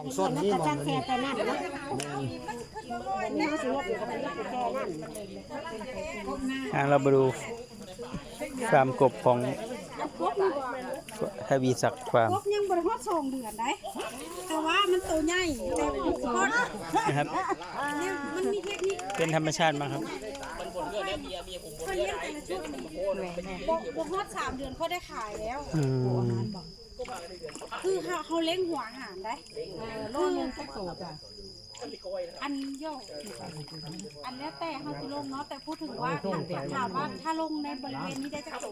ของส้นนี่มองจังแค่แต่นั่นเนาะนี่เขาสิลบอยู่กับมันแค่นั้นอะเรามาดูฟาร์มกบของกบนี่บ่ทวีศักดิ์ฟาร์มกบยังบ่ได้ฮอดสองเดือนได้แต่ว่ามันตัวใหญ่แต่กดนะครับเนี่ยมันมีเทคนิคเป็นธรรมชาติมากครับคนเลี้ยงแต่ละชุดบ่บ่ฮอดสามเดือนเขาได้ขายแล้วอืม คือเขาเขาเลี้ยงหัวอาหารได้เออโลนึงก็โตจ้ะอันโยกอันแล้วแต่เขาจะลงเนาะแต่พูดถึงว่าถามว่าถ้าลงในบริเวณนี้ได้จะโต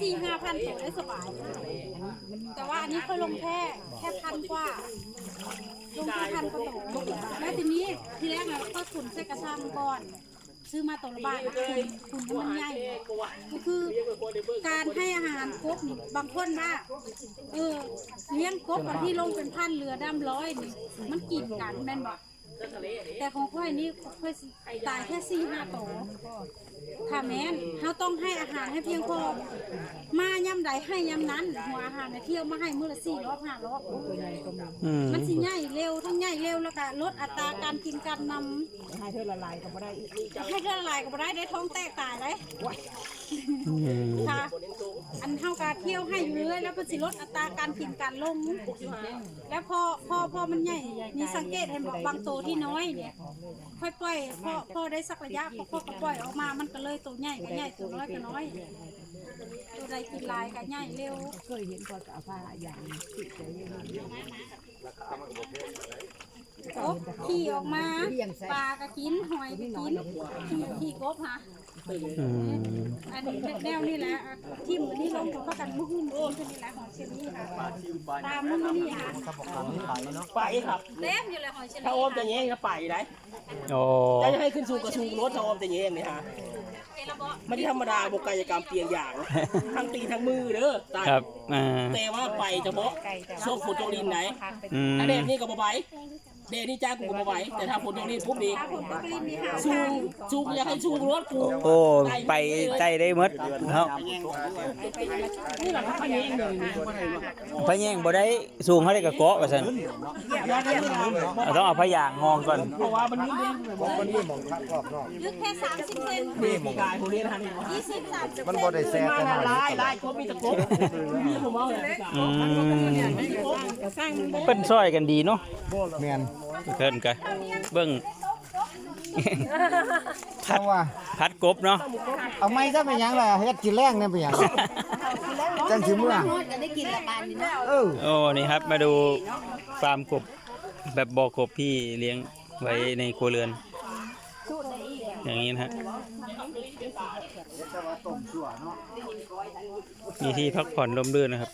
สี่ห้าพันโตได้สบาย แต่ว่าอันนี้เคยลงแค่แค่พันกว่าลงแค่พันกว่าโตแล้วทีนี้ทีแรกเราก็ขุนใส่กระชังก่อน ซื้อมาตัวละบาทคุณคุณให้มันใหญ่ก็คือการให้อาหารกบนี่บางคนว่าเออเลี้ยงกบกับที่ลงเป็นพันเรือดำร้อยนี่มันกีดกันแม่นบอกแต่ของค่อยนี่ค่อยสิตายแค่สี่ห้าโตวค่ะ แม่นเขาต้องให้อาหารให้เพียงพอ มาย่ำใดให้ย่ำนั้นหัวอาหารในเที่ยวมาให้มื้อละสี่รอบห้ารอบอืมมันสิใหญ่เร็วทั้งใหญ่เร็วแล้วก็ลดอัตราการกินการนำให้เธอละลายก็บ่ได้อีกให้เท่าไรก็บ่ได้ได้ท้องแตกตายเลยอืมค่ะอัน เที่ยวให้อยู่เรื่อยแล้วก็สิลดอัตราการกินการลงแล้วพอพอพอมันใหญ่นี่สังเกตเห็นบอกบางตัวที่น้อยเนี่ยค่อยปล่อยพอพอได้สักระยะพอพอก็ปล่อยออกมามันก็เลยตัวใหญ่ก็ใหญ่ตัวน้อยก็น้อย ตัวใดกินลายก็ใหญ่เร็วเคยเห็นก็เอาผ้าอย่างติดใจเย็นกบ ขี่ออกมาปลาก็กินหอยก็กินขี่ขี่กบค่ะอืมอันนี้แนวนี่แหละที่มือนี่ลงเขากันมุ่งมุ่งขึ้นนี่แหละหอยเชอรี่ค่ะตามมุ่งนี่ค่ะไปครับเต็มอยู่เลยหอยเชอรี่ถ้าโอมจะแย่งก็ไปได้โอ้จะให้ขึ้นสู่กระชูรถถ้าโอมจะแย่งนี่ฮะไม่ได้ธรรมดาบุกกายกรรมเปลี่ยนอย่างทั้งตีทั้งมือเด้อตายครับอ่าแต่ว่าไปเฉพาะช่วงฝนตกดินไหนอืมถ้าเดนนี่ก็บ่ไหว เดนนี่จ้างกูก็บ่ไหวแต่ถ้าฝนตกดินปุ๊บนี่ผลปลินนี่ค่ะชูชูอยากให้ชูรถกูโอ้ไปใจได้หมดเนาะนี่แหละเขาแย่งเลยพะแยงบ่ได้สูงเขาได้กับเกาะว่าซั่นยอดได้เลยเราต้องเอาพะยางงองก่อนเพราะว่ามันนี่เรื่องเลยบอกมันนี่มองข้างรอบนอกลึกแค่สามสิบเซนมีกายผู้เรียนทันนี่ยี่สิบสามสิบมันเซบ่นได้แซ่มาแต่ละหาลายลายครบมีตะกบมีผมเอาเลยอืมเปิ้นซอยกันดีเนาะแม่น เพิ่นก็เบิ่งเพราะว่าพัดกบเนาะเอาไม้ซะเป็นหยังล่ะเฮ็ดกินแรงเนี่ยเป็นหยัง จังสิมื้อเออโอ้นี่ครับมาดูฟาร์มกบแบบบ่อกบที่เลี้ยงไว้ในครัวเรือน อย่างนี้นะฮะมีที่พักผ่อนร่มรื่นนะครับ